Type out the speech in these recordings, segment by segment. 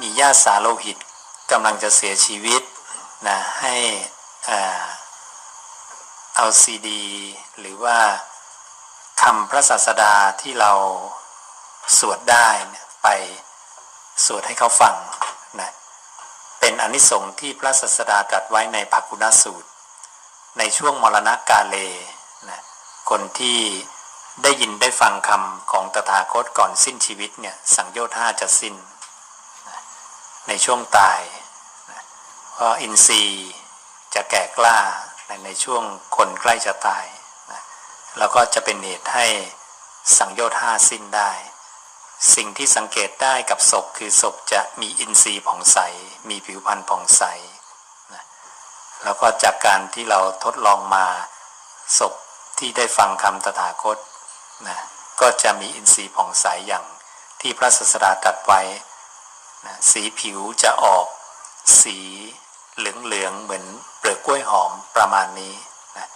มีญาติสาโลหิตกำลังจะเสียชีวิตนะให้เอาซีดี หรือว่าคำพระศาสดาที่เราสวดได้ไปสวดให้เขาฟังนะเป็นอนิสงส์ที่พระศาสดาตรัสไว้ในภกุณสูตร ในช่วงมรณกาเลนะคนที่ได้ยินได้ฟังคำของตถาคตก่อนสิ้นชีวิตเนี่ยสังโยชน์ห้าจะสิ้น ในช่วงตายนะเพราะอินทรีย์จะแก่กล้าในช่วงคนใกล้จะตายนะแล้วก็จะเป็นเหตุให้สังโยชน์ห้าสิ้นได้ สิ่งที่สังเกตได้กับศพคือศพจะมีอินทรีย์ผ่องใส มีผิวพรรณผ่องใสนะแล้วก็จากการที่เราทดลองมาศพที่ได้ฟังคำตถาคตนะก็จะมีอินทรีย์ผ่องใสอย่างที่พระศาสดาตรัสไว้ สีผิวจะออกสีเหลืองๆเหมือนเปลือกกล้วยหอมประมาณนี้นะ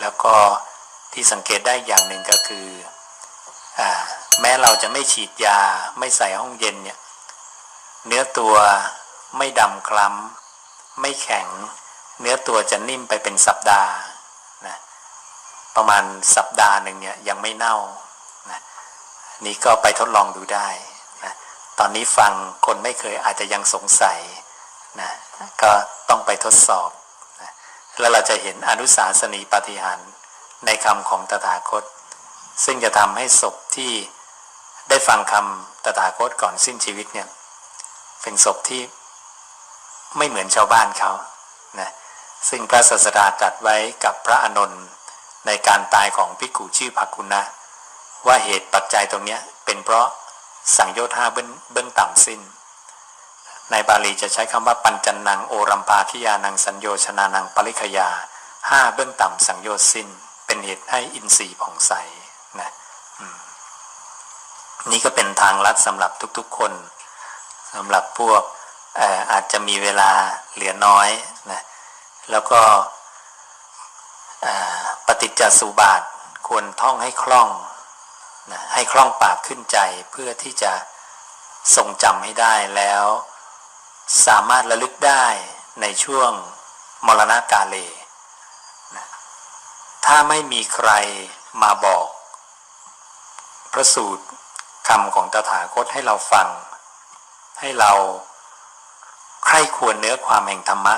แล้วก็ที่สังเกตได้อย่างหนึ่งก็คืออแม้เราจะไม่ฉีดยาไม่ใส่ห้องเย็นเนี่ยเนื้อตัวไม่ดำคล้ำไม่แข็ง เนื้อตัวจะนิ่มไปเป็นสัปดาห์นะประมาณสัปดาห์หนึ่งเนี่ยยังไม่เน่านะนี่ก็ไปทดลองดูได้ ตอนนี้ฟังคนไม่เคยอาจจะยังสงสัยนะก็ต้องไปทดสอบนะแล้วเราจะเห็นอนุสาสนีปฏิหารในคำของตถาคต ซึ่งจะทำให้ศพที่ได้ฟังคำตถาคตก่อนสิ้นชีวิตเนี่ยเป็นศพที่ไม่เหมือนชาวบ้านเขานะซึ่งพระศาสดาตรัสไว้กับพระอนนท์ในการตายของพิกขุชื่อภักกุณะ ว่าเหตุปัจจัยตรงนี้เป็นเพราะ สังโยชน์ห้าเบื้องเบื้องต่ำสิ้น ในบาลีจะใช้คำว่าปัญจันนังโอรัมปาทิยานังสัญโยชนานังปริคยาห้าเบื้องต่ำสังโยชน์สิ้น เป็นเหตุให้อินทรีย์ผ่องใสนะนี่ก็เป็นทางลัดสำหรับทุกๆคนสำหรับพวกเอ่อาจจะมีเวลาเหลือน้อยนะแล้วก็ปฏิจจสุบาทควรท่องให้คล่อง นะให้คล่องปากขึ้นใจเพื่อที่จะทรงจำให้ได้แล้ว สามารถระลึกได้ในช่วงมรณกาเลถ้าไม่มีใครมาบอก พระสูตรคำของตถาคตให้เราฟัง ให้เราใคร่ควรเนื้อความแห่งธรรมะ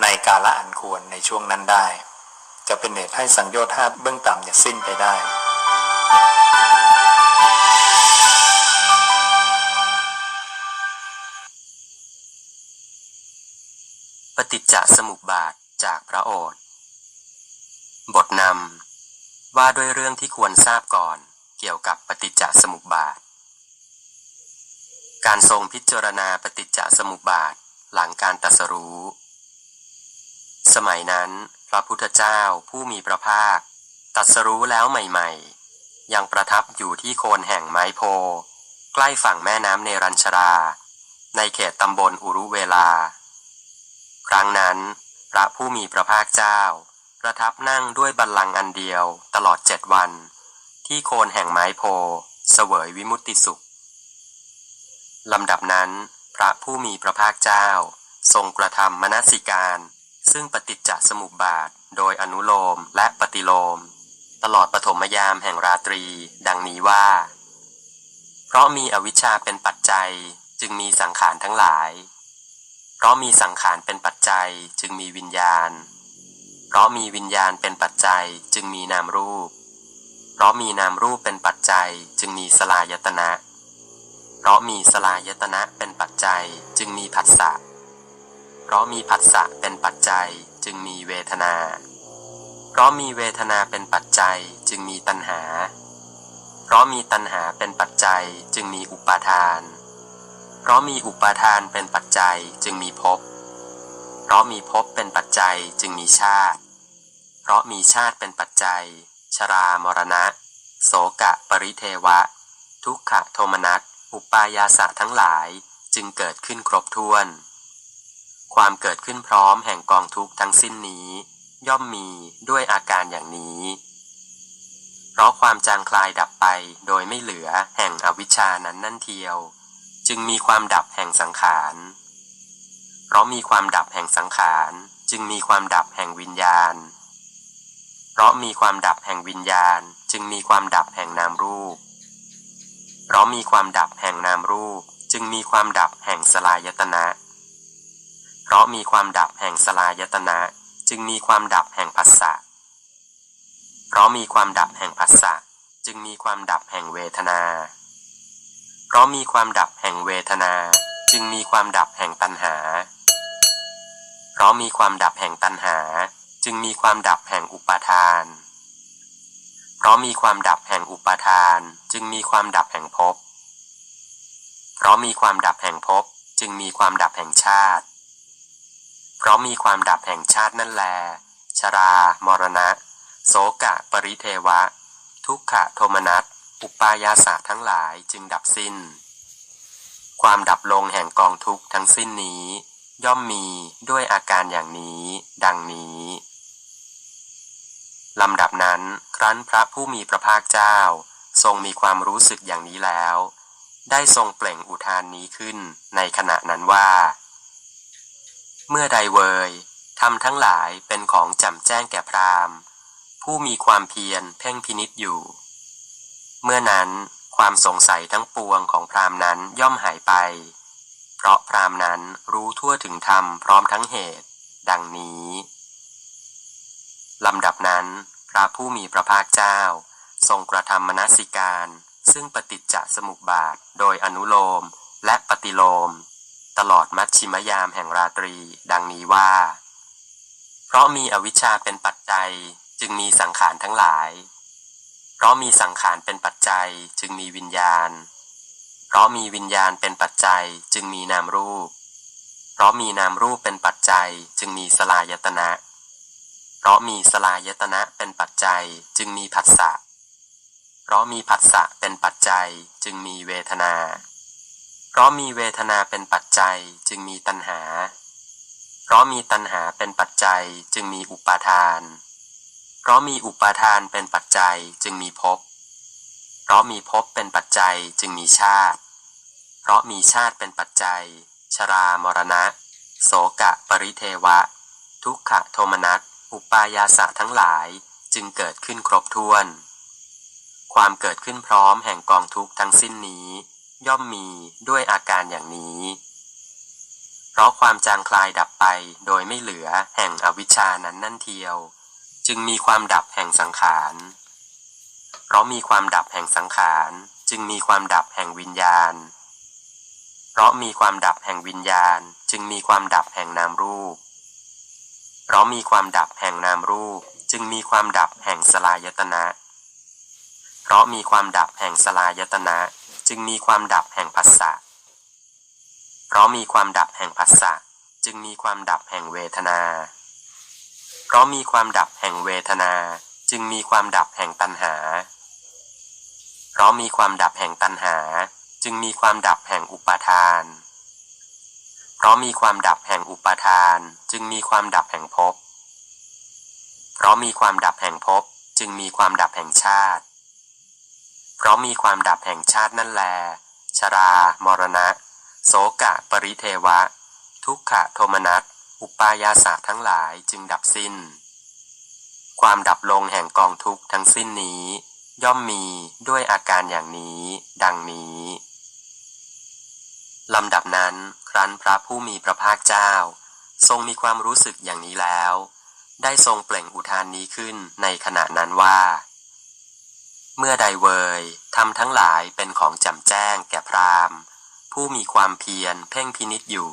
ในกาละอันควรในช่วงนั้นได้ จะเป็นเหตุให้สังโยชน์ห้าเบื้องต่ำเนี่ยสิ้นไปได้ ปฏิจจสมุปบาทจากพระโอษฐ์บทนำว่าด้วยเรื่องที่ควรทราบก่อนเกี่ยวกับปฏิจจสมุปบาท การทรงพิจารณาปฏิจจสมุปบาทหลังการตัสรู้ สมัยนั้น พระพุทธเจ้าผู้มีพระภาค ตัสรู้แล้วใหม่ ๆ ยังประทับอยู่ที่โคนแห่งไม้โพ ใกล้ฝั่งแม่น้ำเนรัญชรา ในเขตตำบลอุรุเวลา ครั้งนั้น พระผู้มีพระภาคเจ้า ประทับนั่งด้วยบัลลังก์อันเดียวตลอดเจ็ดวัน ที่โคนแห่งไม้โพเสวยวิมุตติสุขลำดับนั้น พระผู้มีพระภาคเจ้า ทรงกระทำมนสิการ ซึ่งปฏิจจสมุปบาท โดยอนุโลมและปฏิโลม ตลอดปฐมยามแห่งราตรี ดังนี้ว่า เพราะมีอวิชชาเป็นปัจจัยจึงมีสังขารทั้งหลาย เพราะมีสังขารเป็นปัจจัยจึงมีวิญญาณ เพราะมีวิญญาณเป็นปัจจัยจึงมีนามรูป เพราะมีนามรูปเป็นปัจจัยจึงมีสลายตนะ เพราะมีสลายตนะเป็นปัจจัยจึงมีผัสสะ เพราะมีผัสสะเป็นปัจจัยจึงมีเวทนา เพราะมีเวทนาเป็นปัจจัยจึงมีตัณหา เพราะมีตัณหาเป็นปัจจัยจึงมีอุปาทาน เพราะมีอุปาทานเป็นปัจจัยจึงมีภพ เพราะมีภพเป็นปัจจัยจึงมีชาติ เพราะมีชาติเป็นปัจจัย ชรามรณะ โสกะปริเทวะ ทุกขโทมนัส อุปายาสะทั้งหลายจึงเกิดขึ้นครบถ้วน ความเกิดขึ้นพร้อมแห่งกองทุกข์ทั้งสิ้นนี้ ย่อมมีด้วยอาการอย่างนี้ เพราะความจางคลายดับไปโดยไม่เหลือแห่งอวิชชานั้นนั่นเทียว จึงมีความดับแห่งสังขาร เพราะมีความดับแห่งสังขาร จึงมีความดับแห่งวิญญาณ เพราะมีความดับแห่งวิญญาณ จึงมีความดับแห่งนามรูป เพราะมีความดับแห่งนามรูป จึงมีความดับแห่งสลายตนะ เพราะมีความดับแห่งสลายตนะ จึงมีความดับแห่งผัสสะ เพราะมีความดับแห่งผัสสะจึงมีความดับแห่งเวทนา เพราะมีความดับแห่งเวทนา จึงมีความดับแห่งตัณหา เพราะมีความดับแห่งตัณหา จึงมีความดับแห่งอุปาทาน เพราะมีความดับแห่งอุปาทาน จึงมีความดับแห่งภพ เพราะมีความดับแห่งภพจึงมีความดับแห่งชาติ เพราะมีความดับแห่งชาตินั่นแล ชรา มรณะ โสกะ ปริเทวะ ทุกขะโทมนัส อุปายาสะทั้งหลายจึงดับสิ้น ความดับลงแห่งกองทุกข์ทั้งสิ้นนี้ ย่อมมีด้วยอาการอย่างนี้ ดังนี้ลำดับนั้น ครั้นพระผู้มีพระภาคเจ้า ทรงมีความรู้สึกอย่างนี้แล้ว ได้ทรงเปล่งอุทานนี้ขึ้นในขณะนั้นว่า เมื่อใดเวยทำทั้งหลายเป็นของจำแจ้งแก่พราหมณ์ ผู้มีความเพียรเพ่งพินิษอยู่ เมื่อนั้นความสงสัยทั้งปวงของพราหมณ์นั้นย่อมหายไป เพราะพราหมณ์นั้นรู้ทั่วถึงธรรมพร้อมทั้งเหตุ ดังนี้ลำดับนั้น พระผู้มีพระภาคเจ้า ทรงกระทำมนสิการ ซึ่งปฏิจจสมุปบาทโดยอนุโลมและปฏิโลม ตลอดมัชชิมยามแห่งราตรี ดังนี้ว่า เพราะมีอวิชชาเป็นปัจจัยจึงมีสังขารทั้งหลาย เพราะมีสังขารเป็นปัจจัยจึงมีวิญญาณ เพราะมีวิญญาณเป็นปัจจัยจึงมีนามรูป เพราะมีนามรูปเป็นปัจจัยจึงมีสลายตนะ เพราะมีสลายตนะเป็นปัจจัยจึงมีผัสสะ เพราะมีผัสสะเป็นปัจจัยจึงมีเวทนา เพราะมีเวทนาเป็นปัจจัยจึงมีตัณหา เพราะมีตัณหาเป็นปัจจัยจึงมีอุปาทาน เพราะมีอุปาทานเป็นปัจจัยจึงมีภพ เพราะมีภพเป็นปัจจัยจึงมีชาติ เพราะมีชาติเป็นปัจจัย ชรามรณะ โสกะปริเทวะ ทุกขะโทมนัส อุปายาสะทั้งหลายจึงเกิดขึ้นครบถ้วน ความเกิดขึ้นพร้อมแห่งกองทุกข์ทั้งสิ้นนี้ ย่อมมีด้วยอาการอย่างนี้ เพราะความจางคลายดับไปโดยไม่เหลือแห่งอวิชชานั้นนั่นเทียว จึงมีความดับแห่งสังขาร เพราะมีความดับแห่งสังขาร จึงมีความดับแห่งวิญญาณ เพราะมีความดับแห่งวิญญาณ จึงมีความดับแห่งนามรูป เพราะมีความดับแห่งนามรูป จึงมีความดับแห่งสลายตนะ เพราะมีความดับแห่งสลายตนะ จึงมีความดับแห่งผัสสะ เพราะมีความดับแห่งผัสสะจึงมีความดับแห่งเวทนา เพราะมีความดับแห่งเวทนา จึงมีความดับแห่งตัณหา เพราะมีความดับแห่งตัณหา จึงมีความดับแห่งอุปาทาน เพราะมีความดับแห่งอุปาทาน จึงมีความดับแห่งภพ เพราะมีความดับแห่งภพจึงมีความดับแห่งชาติ เพราะมีความดับแห่งชาตินั่นแล ชรา มรณะ โสกะ ปริเทวะ ทุกขะโทมนัส อุปายาสะทั้งหลายจึงดับสิ้น ความดับลงแห่งกองทุกข์ทั้งสิ้นนี้ ย่อมมีด้วยอาการอย่างนี้ ดังนี้ลำดับนั้น ครั้นพระผู้มีพระภาคเจ้า ทรงมีความรู้สึกอย่างนี้แล้ว ได้ทรงเปล่งอุทานนี้ขึ้นในขณะนั้นว่า เมื่อใดเวยทำทั้งหลายเป็นของจำแจ้งแก่พราหมณ์ผู้มีความเพียรเพ่งพินิษอยู่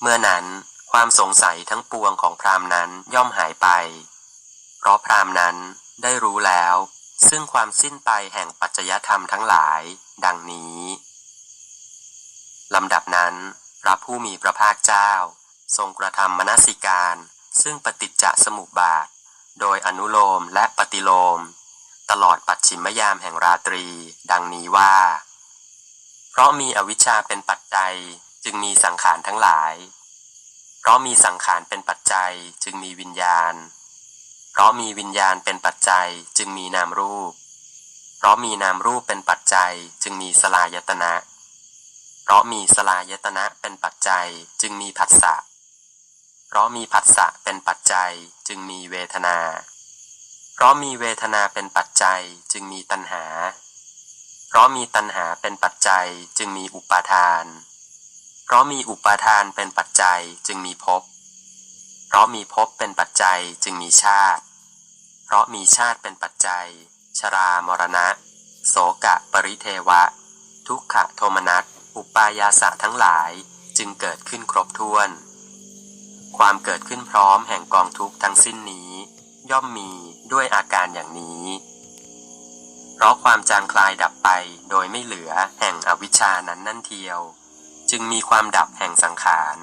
เมื่อนั้นความสงสัยทั้งปวงของพราหมณ์นั้นย่อมหายไป เพราะพราหมณ์นั้นได้รู้แล้ว ซึ่งความสิ้นไปแห่งปัจจยธรรมทั้งหลาย ดังนี้ลำดับนั้น พระผู้มีพระภาคเจ้า ทรงกระทำมนสิการ ซึ่งปฏิจจสมุปบาท โดยอนุโลมและปฏิโลม ตลอดปัจฉิมยามแห่งราตรี ดังนี้ว่า เพราะมีอวิชชาเป็นปัจจัยจึงมีสังขารทั้งหลาย เพราะมีสังขารเป็นปัจจัยจึงมีวิญญาณ เพราะมีวิญญาณเป็นปัจจัยจึงมีนามรูป เพราะมีนามรูปเป็นปัจจัยจึงมีสลายตนะ เพราะมีสลายตนะเป็นปัจจัยจึงมีผัสสะ เพราะมีผัสสะเป็นปัจจัยจึงมีเวทนา เพราะมีเวทนาเป็นปัจจัยจึงมีตัณหา เพราะมีตัณหาเป็นปัจจัยจึงมีอุปาทาน เพราะมีอุปาทานเป็นปัจจัยจึงมีภพ เพราะมีภพเป็นปัจจัยจึงมีชาติ เพราะมีชาติเป็นปัจจัย ชรามรณะ โสกะปริเทวะ ทุกขโทมนัส อุปายาสะทั้งหลายจึงเกิดขึ้นครบถ้วน ความเกิดขึ้นพร้อมแห่งกองทุกข์ทั้งสิ้นนี้ ย่อมมี ด้วยอาการอย่างนี้ เพราะความจางคลายดับไปโดยไม่เหลือแห่งอวิชชานั้นนั่นเทียว จึงมีความดับแห่งสังขาร